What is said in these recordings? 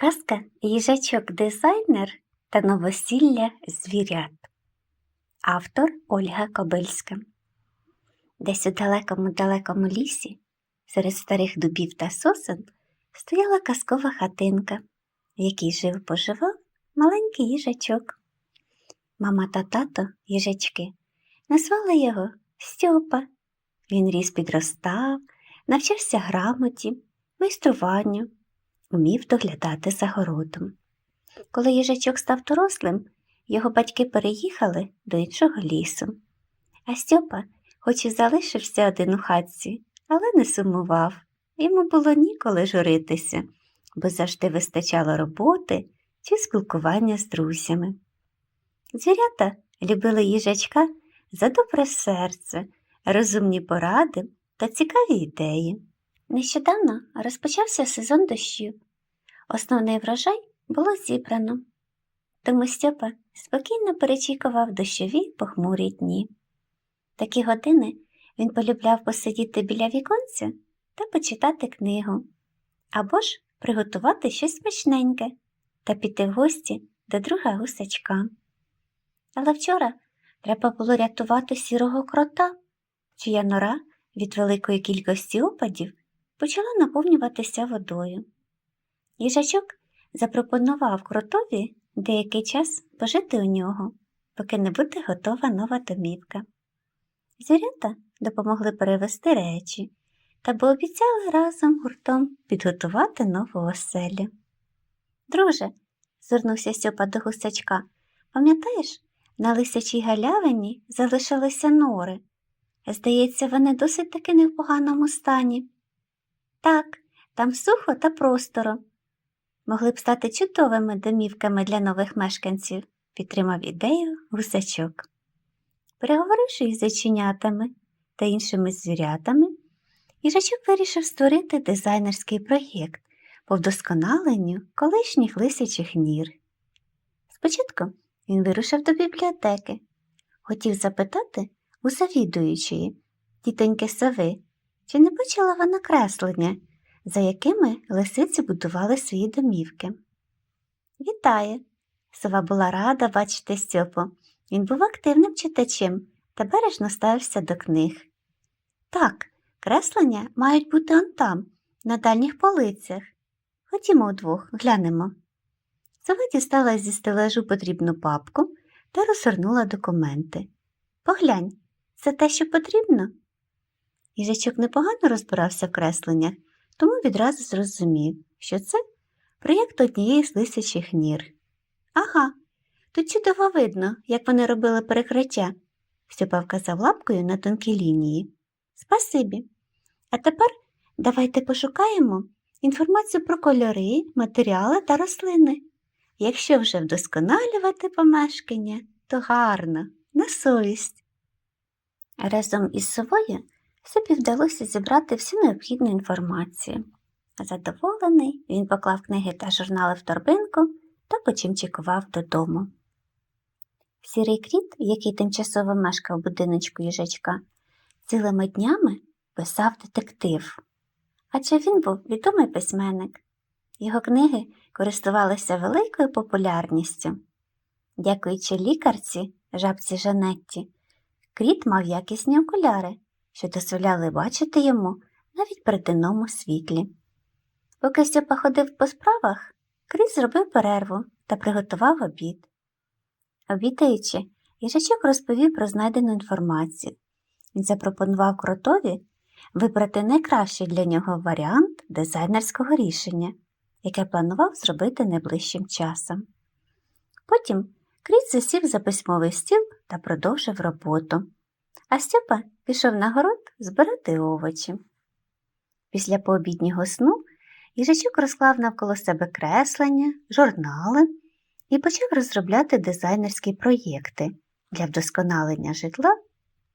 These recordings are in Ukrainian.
Казка Їжачок-дизайнер та новосілля звірят. Автор Ольга Кобильська. Десь у далекому-далекому лісі, серед старих дубів та сосен, стояла казкова хатинка, в якій жив поживав маленький їжачок. Мама та тато їжачки назвали його Стьопа. Він ріс підростав, навчався грамоті, майструванню, умів доглядати за городом. Коли їжачок став дорослим, його батьки переїхали до іншого лісу. А Стьопа, хоч і залишився один у хатці, але не сумував. Йому було ніколи журитися, бо завжди вистачало роботи чи спілкування з друзями. Звірята любили їжачка за добре серце, розумні поради та цікаві ідеї. Нещодавно розпочався сезон дощів. Основний врожай було зібрано. Тому Стьопа спокійно перечікував дощові похмурі дні. Такі години він полюбляв посидіти біля віконця та почитати книгу, або ж приготувати щось смачненьке та піти в гості до друга гусачка. Але вчора треба було рятувати сірого крота, чия нора від великої кількості опадів почала наповнюватися водою. Їжачок запропонував кротові деякий час пожити у нього, поки не буде готова нова домівка. Звірята допомогли перевести речі та пообіцяли разом гуртом підготувати нову оселю. Друже, звернувся Стьопа до гусачка, пам'ятаєш, на лисячій галявині залишилися нори. Здається, вони досить таки не в поганому стані. Так, там сухо та просторо. Могли б стати чудовими домівками для нових мешканців, підтримав ідею гусачок. Переговоривши із зайченятами та іншими звірятами, їжачок вирішив створити дизайнерський проєкт по вдосконаленню колишніх лисячих нір. Спочатку він вирушив до бібліотеки, хотів запитати у завідуючої, тітоньки сови, чи не бачила вона креслення, за якими лисиці будували свої домівки. Вітає! Сова була рада бачити Стьопу. Він був активним читачем та бережно ставився до книг. Так, креслення мають бути он там, на дальніх полицях. Ходімо удвох, глянемо. Сова дістала зі стележу потрібну папку та розгорнула документи. Поглянь, це те, що потрібно? Їжачок непогано розбирався в кресленнях, тому відразу зрозумів, що це проєкт однієї з лисячих нір. Ага, тут чудово видно, як вони робили перекриття, Степа вказав лапкою на тонкі лінії. Спасибі. А тепер давайте пошукаємо інформацію про кольори, матеріали та рослини. Якщо вже вдосконалювати помешкання, то гарно, на совість. Разом із совою собі вдалося зібрати всю необхідну інформацію. Задоволений, він поклав книги та журнали в торбинку та почимчикував додому. Сірий кріт, який тимчасово мешкав будиночку їжачка, цілими днями писав детектив. Адже він був відомий письменник. Його книги користувалися великою популярністю. Дякуючи лікарці, жабці Жанетті, кріт мав якісні окуляри, що дозволяли бачити йому навіть при денному світлі. Поки Стьопа ходив по справах, кріт зробив перерву та приготував обід. Обідаючи, їжачок розповів про знайдену інформацію. Він запропонував кротові вибрати найкращий для нього варіант дизайнерського рішення, яке планував зробити найближчим часом. Потім Кріт засів за письмовий стіл та продовжив роботу, а Стьопа пішов на город збирати овочі. Після пообіднього сну їжачок розклав навколо себе креслення, журнали і почав розробляти дизайнерські проєкти для вдосконалення житла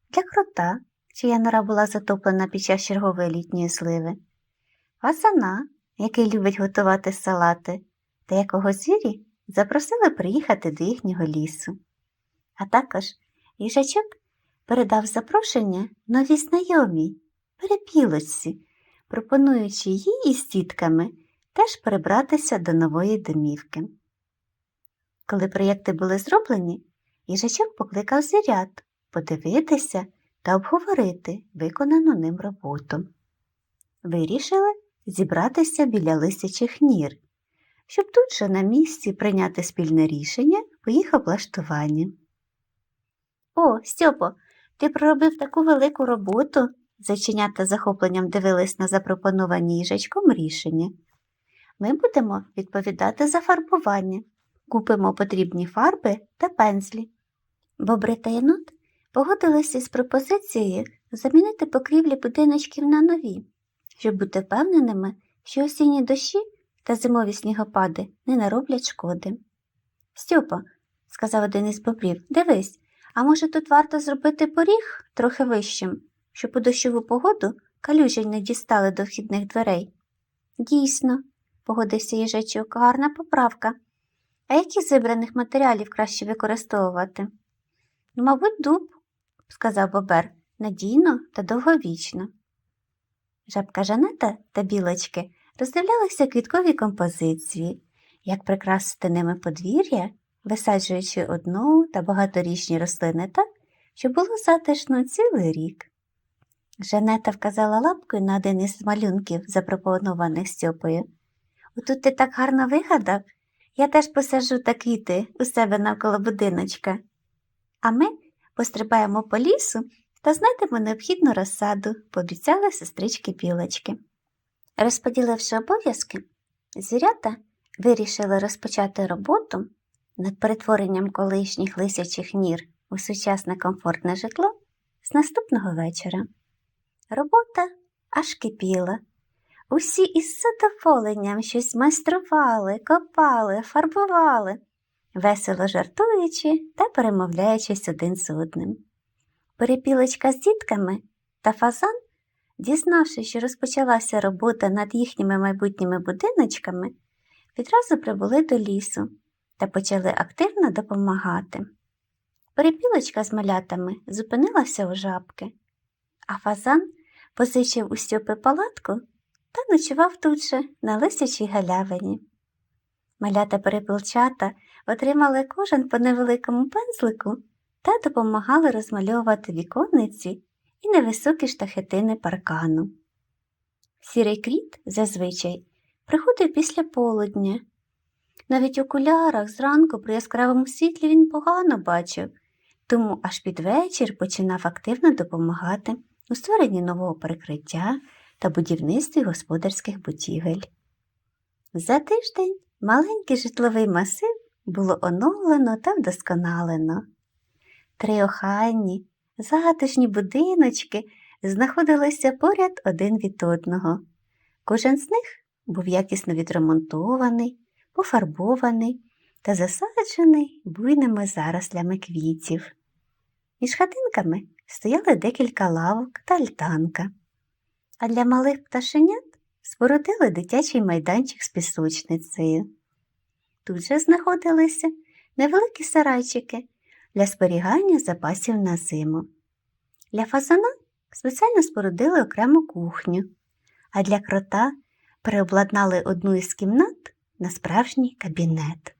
для крота, чия нора була затоплена під час чергової літньої сливи, фазана, який любить готувати салати, та якого звірі запросили приїхати до їхнього лісу. А також їжачок передав запрошення новій знайомій, перепілочці, пропонуючи їй із тітками теж перебратися до нової домівки. Коли проєкти були зроблені, їжачок покликав звірят подивитися та обговорити виконану ним роботу. Вирішили зібратися біля лисячих нір, щоб тут же на місці прийняти спільне рішення по їх облаштуванні. О, Стьопо, ти проробив таку велику роботу. Зайченята з захопленням дивились на запропоновані їжачком рішення. Ми будемо відповідати за фарбування, купимо потрібні фарби та пензлі. Бобри та єнот погодилися з пропозицією замінити покрівлі будиночків на нові, щоб бути впевненими, що осінні дощі та зимові снігопади не нароблять шкоди. Стьопа, сказав один із бобрів, дивись, а може тут варто зробити поріг трохи вищим, щоб у дощову погоду калюжі не дістали до вхідних дверей. Дійсно, погодився їжачок, гарна поправка. А які з вибраних матеріалів краще використовувати? Мабуть, дуб, сказав бобер, надійно та довговічно. Жабка Жанета та білочки роздивлялися квіткові композиції, як прикрасити ними подвір'я, висаджуючи одну та багаторічні рослини так, щоб було затишно цілий рік. Жанета вказала лапкою на один із малюнків, запропонованих Стьопою. Отут ти так гарно вигадав, я теж посаджу та квіти у себе навколо будиночка. А ми пострибаємо по лісу та знайдемо необхідну розсаду, пообіцяли сестрички білочки. Розподіливши обов'язки, звірята вирішили розпочати роботу над перетворенням колишніх лисячих нір у сучасне комфортне житло з наступного вечора. Робота аж кипіла. Усі із задоволенням щось майстрували, копали, фарбували, весело жартуючи та перемовляючись один з одним. Перепілочка з дітками та фазан, дізнавшись, що розпочалася робота над їхніми майбутніми будиночками, відразу прибули до лісу та почали активно допомагати. Перепілочка з малятами зупинилася у жабки, а фазан позичив у Стьопи палатку та ночував тут же на лисячій галявині. Малята перепілчата отримали кожен по невеликому пензлику та допомагали розмальовувати віконниці і невисокі штахетини паркану. Сірий кріт зазвичай приходив після полудня. Навіть у окулярах зранку при яскравому світлі він погано бачив, тому аж під вечір починав активно допомагати у створенні нового перекриття та будівництві господарських будівель. За тиждень маленький житловий масив було оновлено та вдосконалено. Три охайні, затишні будиночки знаходилися поряд один від одного. Кожен з них був якісно відремонтований, пофарбований та засаджений буйними зарослями квітів. Між хатинками стояли декілька лавок та альтанка, а для малих пташенят спорудили дитячий майданчик з пісочницею. Тут же знаходилися невеликі сарайчики для зберігання запасів на зиму. Для фазана спеціально спорудили окрему кухню, а для крота переобладнали одну із кімнат на справжній кабінет.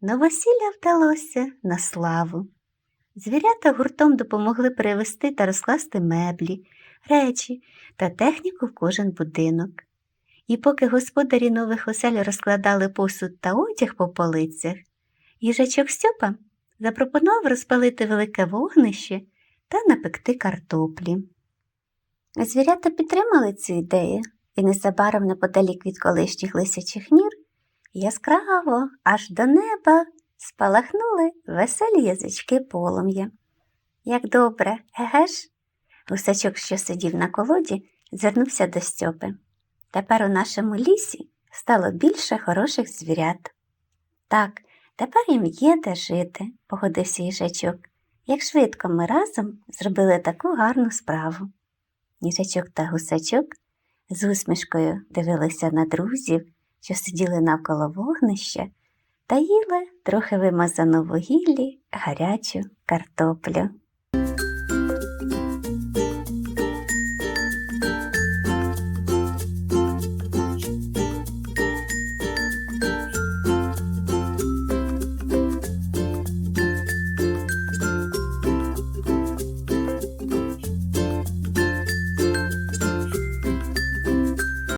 Новосілля вдалося на славу. Звірята гуртом допомогли перевести та розкласти меблі, речі та техніку в кожен будинок. І поки господарі нових осель розкладали посуд та одяг по полицях, їжачок Стьопа запропонував розпалити велике вогнище та напекти картоплі. Звірята підтримали цю ідею, і незабаром неподалік від колишніх лисячих нір яскраво аж до неба спалахнули веселі язички полум'я. Як добре, еге ж? Гусачок, що сидів на колоді, звернувся до Стьопи. Тепер у нашому лісі стало більше хороших звірят. Так, тепер їм є де жити, погодився їжачок. Як швидко ми разом зробили таку гарну справу. Їжачок та гусачок з усмішкою дивилися на друзів, що сиділи навколо вогнища, та їли трохи вимазану вугіллі гарячу картоплю.